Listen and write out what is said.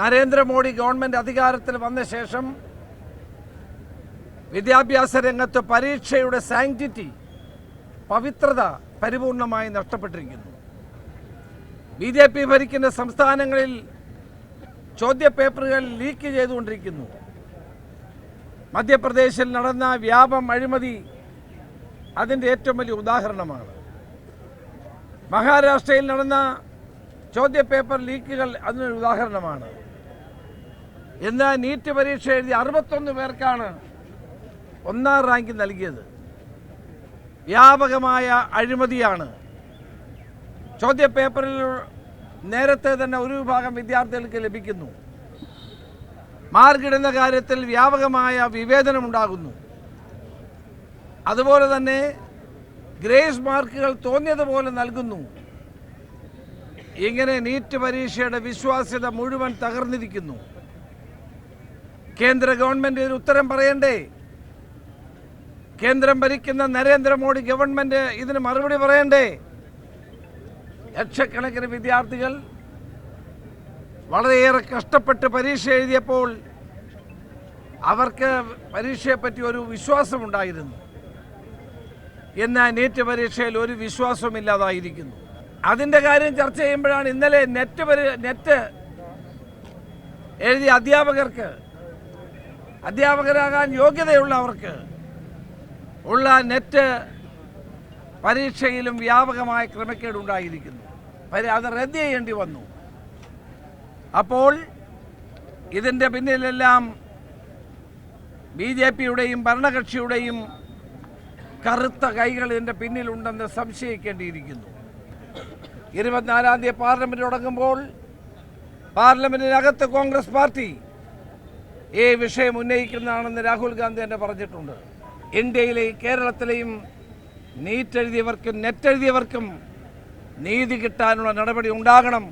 Narendra Modi government അധികാരത്തിൽ വന്ന ശേഷം വിദ്യാഭ്യാസ രംഗത്ത് പരീക്ഷയുടെ സാങ്ക്ടിറ്റി പവിത്രത പരിപൂർണമായി നഷ്ടപ്പെട്ടിരിക്കുന്നു. ബി ജെ പി ഭരിക്കുന്ന സംസ്ഥാനങ്ങളിൽ ചോദ്യപേപ്പറുകൾ ലീക്ക് ചെയ്തുകൊണ്ടിരിക്കുന്നു. മധ്യപ്രദേശിൽ നടന്ന വ്യാപം അഴിമതി അതിന്റെ ഏറ്റവും വലിയ ഉദാഹരണമാണ്. മഹാരാഷ്ട്രയിൽ നടന്ന ചോദ്യപേപ്പർ ലീക്കുകൾ അതിനൊരു ഉദാഹരണമാണ്. ഇന്ന് നീറ്റ് പരീക്ഷ എഴുതി അറുപത്തൊന്ന് പേർക്കാണ് ഒന്നാം റാങ്ക് നൽകിയത്. വ്യാപകമായ അഴിമതിയാണ്. ചോദ്യപേപ്പറിൽ നേരത്തെ തന്നെ ഒരു വിഭാഗം വിദ്യാർത്ഥികൾക്ക് ലഭിക്കുന്നു. മാർക്കിടുന്ന കാര്യത്തിൽ വ്യാപകമായ വിവേചനമുണ്ടാകുന്നു. അതുപോലെ തന്നെ ഗ്രേസ് മാർക്കുകൾ തോന്നിയതുപോലെ നൽകുന്നു. ഇങ്ങനെ നീറ്റ് പരീക്ഷയുടെ വിശ്വാസ്യത മുഴുവൻ തകർന്നിരിക്കുന്നു. കേന്ദ്ര ഗവൺമെന്റ് ഇതിന് ഉത്തരം പറയണ്ടേ? കേന്ദ്രം ഭരിക്കുന്ന നരേന്ദ്രമോദി ഗവൺമെന്റ് ഇതിന് മറുപടി പറയണ്ടേ? ലക്ഷക്കണക്കിന് വിദ്യാർത്ഥികൾ വളരെയേറെ കഷ്ടപ്പെട്ട് പരീക്ഷ എഴുതിയപ്പോൾ അവർക്ക് പരീക്ഷയെപ്പറ്റി ഒരു വിശ്വാസമുണ്ടായിരുന്നു. എന്നാൽ നീറ്റ് പരീക്ഷയിൽ ഒരു വിശ്വാസമില്ലാതായിരിക്കുന്നു അതിന്റെ കാര്യം ചർച്ച ചെയ്യുമ്പോഴാണ് ഇന്നലെ നെറ്റ് പരി നെറ്റ് എഴുതിയ അധ്യാപകർക്ക് അധ്യാപകരാകാൻ യോഗ്യതയുള്ളവർക്ക് ഉള്ള നെറ്റ് പരീക്ഷയിലും വ്യാപകമായ ക്രമക്കേടുണ്ടായിരിക്കുന്നു. അത് റദ്ദ് ചെയ്യേണ്ടി വന്നു. അപ്പോൾ ഇതിന്റെ പിന്നിലെല്ലാം ബി ജെ പിയുടെയും ഭരണകക്ഷിയുടെയും കറുത്ത കൈകൾ ഇതിന്റെ പിന്നിലുണ്ടെന്ന് സംശയിക്കേണ്ടിയിരിക്കുന്നു. ഇരുപത്തിനാലാം തീയതി പാർലമെന്റ് തുടങ്ങുമ്പോൾ പാർലമെന്റിനകത്ത് കോൺഗ്രസ് പാർട്ടി ഈ വിഷയം ഉന്നയിക്കുന്നതാണെന്ന് രാഹുൽ ഗാന്ധി തന്നെ പറഞ്ഞിട്ടുണ്ട്. ഇന്ത്യയിലെയും കേരളത്തിലെയും നീറ്റ് എഴുതിയവർക്കും നെറ്റ് എഴുതിയവർക്കും നീതി കിട്ടാനുള്ള നടപടി ഉണ്ടാകണം.